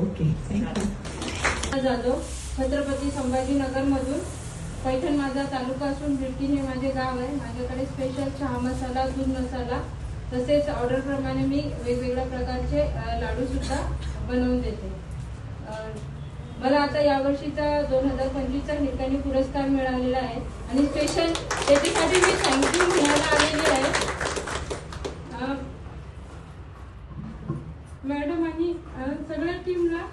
Okay thank you Jadhav Chhatrapati Sambhajinagar मधून पैठण माझा तालुका असून बिडकीन हे माझे गाव आहे. माझ्याकडे स्पेशल चहा मसाला दूध मसाला तसेच ऑर्डर प्रमाणे मी वेगवेगळ्या प्रकारचे लाडूसुद्धा लाडू सुद्धा बनवून देते. मला आता यावर्षीचा दोन हजार पंचवीसचा ठिकाणी पुरस्कार मिळालेला आहे. आणि स्पेशल त्याच्यासाठी मी थँक्यू म्हणायला आलेली आहे. मॅडम आणि सगळ्या टीमला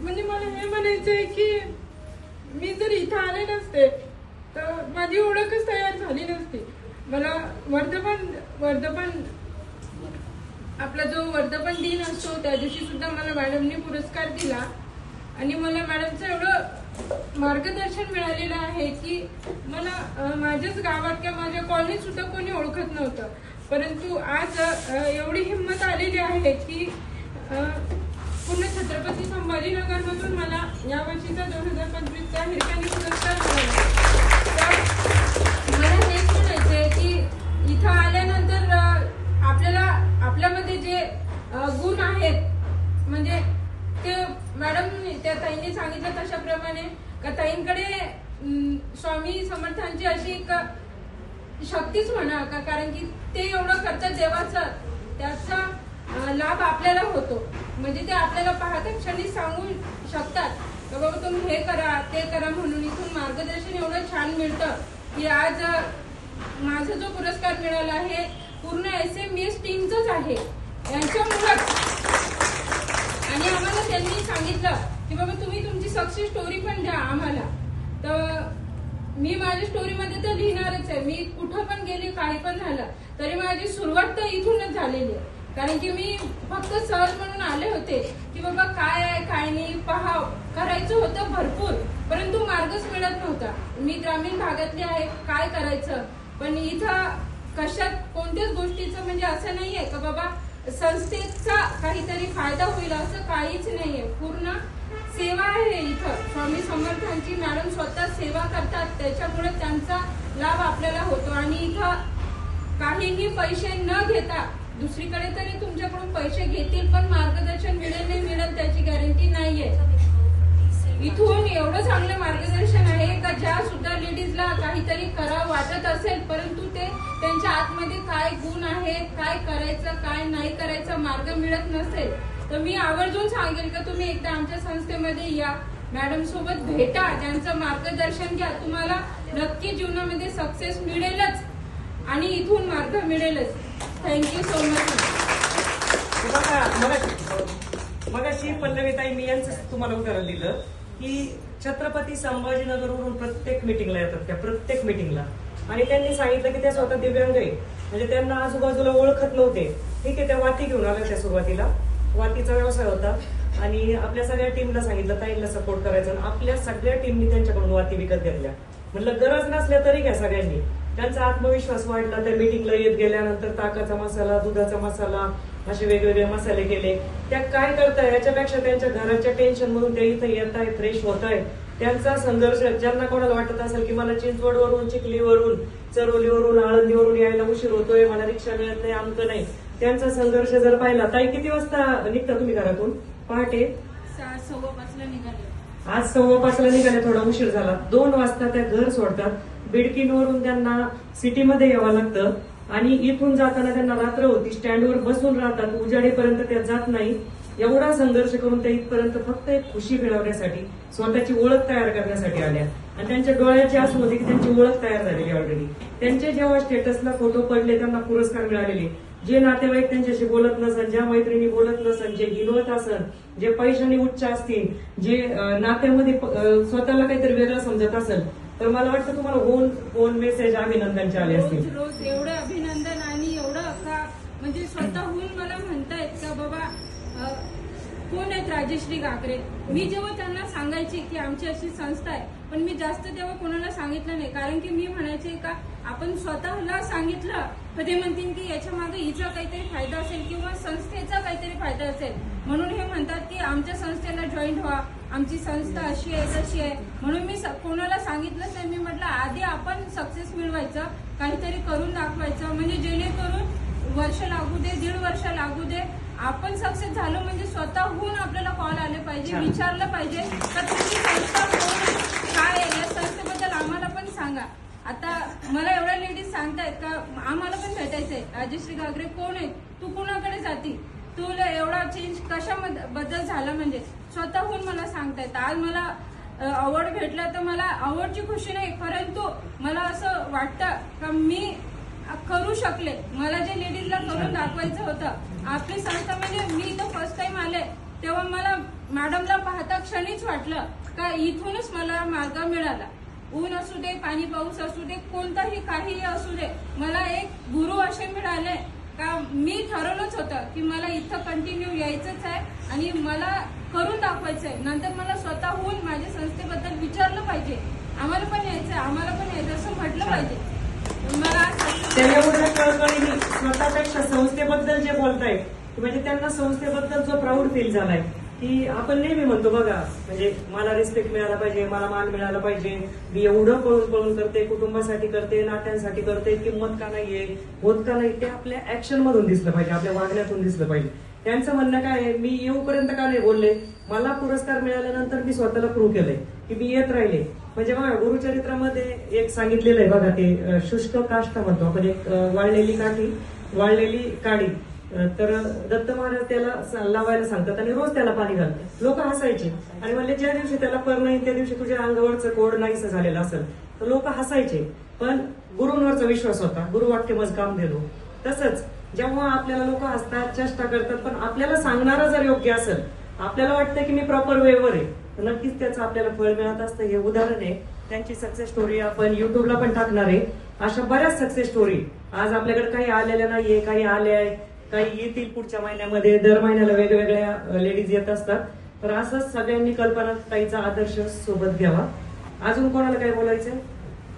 म्हणजे मला हे म्हणायचं आहे की मी जर इथं आले नसते तर माझी ओळखच तयार झाली नसती. मला वर्धपन वर्धपन आपला जो वर्धपन दिन असतो त्या दिवशी सुद्धा मला मॅडमनी पुरस्कार दिला. आणि मला मॅडमचं एवढं मार्गदर्शन मिळालेलं आहे की मला माझ्याच गावात किंवा माझ्या कॉलनीत सुद्धा कोणी ओळखत नव्हतं. परंतु आज एवढी हिंमत आलेली आहे की पूर्ण छत्रपती संभाजीनगरमधून मला या वर्षीचा दोन हजार पंचवीसचा हिरकानी पुरस्कार मिळाला तर मला हेच म्हणायचं आहे की इथं आल्यानंतर अं, आपल्याला आपल्यामध्ये जे अं, गुण आहेत म्हणजे ते मॅडम त्या ताईंनी सांगितलं तशाप्रमाणे. का ताईंकडे स्वामी समर्थांची अशी एक शक्तीच म्हणा का कारण की ते एवढं करतात देवाचं. त्याचा लाभ आपल्याला होतो. म्हणजे ते आपल्याला पाहत्या क्षणी सांगू शकतात. का बाबा तुम्ही हे करा ते करा म्हणून इथून मार्गदर्शन एवढं छान मिळतं की आज माझा जो पुरस्कार मिळाला आहे पूर्ण एस एम एस टीमचाच आहे. यांच्यामुळंच. आणि आम्हाला त्यांनी सांगितलं की बाबा तुम्ही सक्सेस स्टोरी पण द्या आम्हाला. तर मी माझ्या स्टोरीमध्ये तर लिहिणारच आहे. मी कुठं पण गेले काही पण झालं तरी माझी सुरुवात तर इथूनच झालेली आहे. कारण की मी फक्त सहज म्हणून आले होते की बाबा काय आहे काय नाही पहा करायचं होतं भरपूर परंतु मार्गच मिळत नव्हता. मी ग्रामीण भागातली आहे काय करायचं? पण इथं कशात कोणत्याच गोष्टीचं म्हणजे असं नाहीये का बाबा संस्थेचा काहीतरी फायदा होईल असं काहीच नाहीये. पूर्ण सेवा आहे इथं. स्वामी समर्थांची मॅडम स्वतः सेवा करतात. त्याच्यामुळे त्यांचा लाभ आपल्याला होतो. आणि इथं काहीही पैसे न घेता दुसरीकडे तरी तुमच्याकडून पैसे घेतील पण मार्गदर्शन मिळेल नाही मिळेल त्याची गॅरंटी नाहीये. इथून एवढं चांगलं मार्गदर्शन आहे का ज्या सुद्धा लेडीजला काहीतरी करावं वाटत असेल परंतु ते त्यांच्या आतमध्ये काय गुण आहे काय करायचं काय नाही करायचं मार्ग मिळत नसेल तर मी आवर्जून सांगेल का तुम्ही एकदा आमच्या संस्थेमध्ये या. मॅडम सोबत भेटा ज्यांचं मार्गदर्शन घ्या. तुम्हाला नक्की जीवनामध्ये सक्सेस मिळेलच आणि इथून मार्ग मिळेलच. थँक्यू सो मच बघा मगाशी मगाशी पल्लवीताई मी यांचं तुम्हाला उदाहरण दिलं की छत्रपती संभाजीनगरवरून प्रत्येक मिटिंगला येतात त्या प्रत्येक मिटिंगला आणि त्यांनी सांगितलं की त्या स्वतः दिव्यांग आहे म्हणजे त्यांना आजूबाजूला ओळखत नव्हते. ठीक आहे त्या वाती घेऊन आल्या त्या सुरुवातीला. वातीचा व्यवसाय होता. आणि आपल्या सगळ्या टीमला सांगितलं ताईंना सपोर्ट करायचं. आणि आपल्या सगळ्या टीमनी त्यांच्याकडून वाती विकत घेतल्या. म्हटलं गरज नसल्या तरी घ्या सगळ्यांनी. त्यांचा आत्मविश्वास वाढला. त्या मिटिंगला येत गेल्यानंतर ताकाचा मसाला दुधाचा मसाला असे वेगवेगळे मसाले केले. त्या काय करताय याच्यापेक्षा त्यांच्या घराच्या टेन्शन मधून त्या इथं येत आहे फ्रेश होत आहे त्यांचा संघर्ष ज्यांना कोणाला वाटत असेल की मला चिंचवडवरून चिखलीवरून चरोलीवरून आळंदीवरून यायला उशीर होतोय मला रिक्षा मिळत नाही आमचं नाही. त्यांचा संघर्ष जर पाहिला ताई किती वाजता निघता तुम्ही घरातून? पहाटे? आज सव्वा पाचला निघाले थोडा उशीर झाला. दोन वाजता त्या घर सोडतात. बिडकीनवरून त्यांना सिटीमध्ये यावं लागतं. आणि इथून जाताना त्यांना रात्र होती. स्टँडवर बसून राहतात. उजाडेपर्यंत त्या जात नाही. एवढा संघर्ष करून त्या इथपर्यंत फक्त एक खुशी मिळवण्यासाठी स्वतःची ओळख तयार करण्यासाठी आल्या. आणि त्यांच्या डोळ्याची असं होते की त्यांची ओळख तयार झालेली ऑलरेडी त्यांचे जेव्हा स्टेटसला फोटो पडले त्यांना पुरस्कार मिळालेले. जे नातेवाईक त्यांच्याशी बोलत नसन ज्या मैत्रिणी बोलत नसन जे हिनवत असन जे पैशाने उच्च असतील जे नात्यामध्ये स्वतःला काहीतरी वेगळं समजत असेल तर मला वाटतं तुम्हाला फोन फोन मेसेज अभिनंदनचे आले असतील. रोज रोज एवढं अभिनंदन आणि एवढं का म्हणजे स्वतःहून मला म्हणतायत का बाबा कोण आहेत राजेश्री गाकरे मी जेव्हा त्यांना सांगायची की आमची अशी संस्था आहे पण मी जास्त तेव्हा कोणाला सांगितलं नाही. कारण की मी म्हणायचे का आपण स्वतःला सांगितलं तर ते म्हणतील की याच्या मागे हिचा काहीतरी फायदा असेल किंवा संस्थेचा काहीतरी फायदा असेल. म्हणून हे म्हणतात की आमच्या संस्थेला जॉईन व्हा. आमची संस्था अशी आहे तशी आहे. म्हणून मी स- कोणाला सांगितलंच नाही. मी म्हटलं आधी आपण सक्सेस मिळवायचं काहीतरी करून दाखवायचं. म्हणजे जेणेकरून वर्ष लागू दे दीड वर्ष लागू दे. आपण सक्सेस झालो म्हणजे स्वतःहून आपल्याला कॉल आले पाहिजे. विचारलं पाहिजे. का तुमची संस्था? काय आहे? या संस्थेबद्दल आम्हाला पण सांगा. आता मला एवढ्या लेडीज सांगतायत का आम्हाला पण भेटायचंय. राजश्री गागरे कोण आहे तू कुणाकडे जाती? तुला एवढा चेंज कशा बद्दल झाला म्हणजे? स्वतःहून मला सांगतायत. आज मला अवॉर्ड भेटला तर मला अवॉर्डची खुशी नाही परंतु मला असं वाटतं का मी करू शकले. मला जे लेडीजला करून दाखवायचं होतं आपली संस्था म्हणजे मी इथं फर्स्ट टाइम आले तेव्हा मला मॅडमला पाहता क्षणीच वाटलं का इथूनच मला मार्ग मिळाला. ऊन असू दे पाणी पाऊस असू दे कोणताही काहीही असू दे मला एक गुरु असे मिळाले का मी ठरवलंच होतं की मला इथं कंटिन्यू यायचंच आहे आणि मला करून दाखवायचंय नंतर मला स्वतःहून माझ्या संस्थेबद्दल विचारलं पाहिजे. आम्हाला पण यायचंय आम्हाला पण यायचं असं म्हटलं पाहिजे. त्या एवढ्या कळकळीने स्वतःपेक्षा संस्थेबद्दल जे बोलताय म्हणजे त्यांना संस्थेबद्दल जो प्राऊड फील झालाय की आपण नेहमी म्हणतो बघा म्हणजे मला रिस्पेक्ट मिळाला पाहिजे मला मान मिळाला पाहिजे मी एवढं पळून पळून करते कुटुंबासाठी करते नात्यांसाठी करते किंमत का नाहीये होत का नाही ते आपल्या ऍक्शन मधून दिसलं पाहिजे आपल्या वागण्यातून दिसलं पाहिजे. त्यांचं म्हणणं काय आहे मी येऊपर्यंत का नाही बोलले? मला पुरस्कार मिळाल्यानंतर मी स्वतःला प्रूव्ह केलंय की मी येत राहिले. म्हणजे बघा गुरुचरित्रामध्ये एक सांगितलेलं आहे बघा ते शुष्क काष्ट म्हणतो आपण एक वाळलेली काठी वाळलेली काडी तर दत्त महाराज त्याला लावायला सांगतात आणि रोज त्याला पाणी घालतात. लोक हसायचे. आणि म्हणजे ज्या दिवशी त्याला पर नाही त्या दिवशी तुझ्या अंगावरचं कोड नाहीसं झालेलं असेल तर लोक हसायचे. पण गुरुंवरचा विश्वास होता. गुरुवाक्य मज काम दिलो तसंच जेव्हा आपल्याला लोक हसतात चेष्टा करतात पण आपल्याला सांगणारा जर योग्य असेल आपल्याला वाटतं की मी प्रॉपर वेवर आहे. तर नक्कीच त्याचं आपल्याला फळ मिळत असतं. हे उदाहरण आहे. त्यांची सक्सेस स्टोरी आपण युट्यूबला पण टाकणार आहे. अशा बऱ्याच सक्सेस स्टोरी आज आपल्याकडे काही आलेल्या नाहीये काही आल्या काही येतील पुढच्या महिन्यामध्ये. दर महिन्याला वेगवेगळ्या लेडीज येत असतात. तर असंच सगळ्यांनी कल्पना ताईचा आदर्श सोबत घ्यावा. अजून कोणाला काय बोलायचं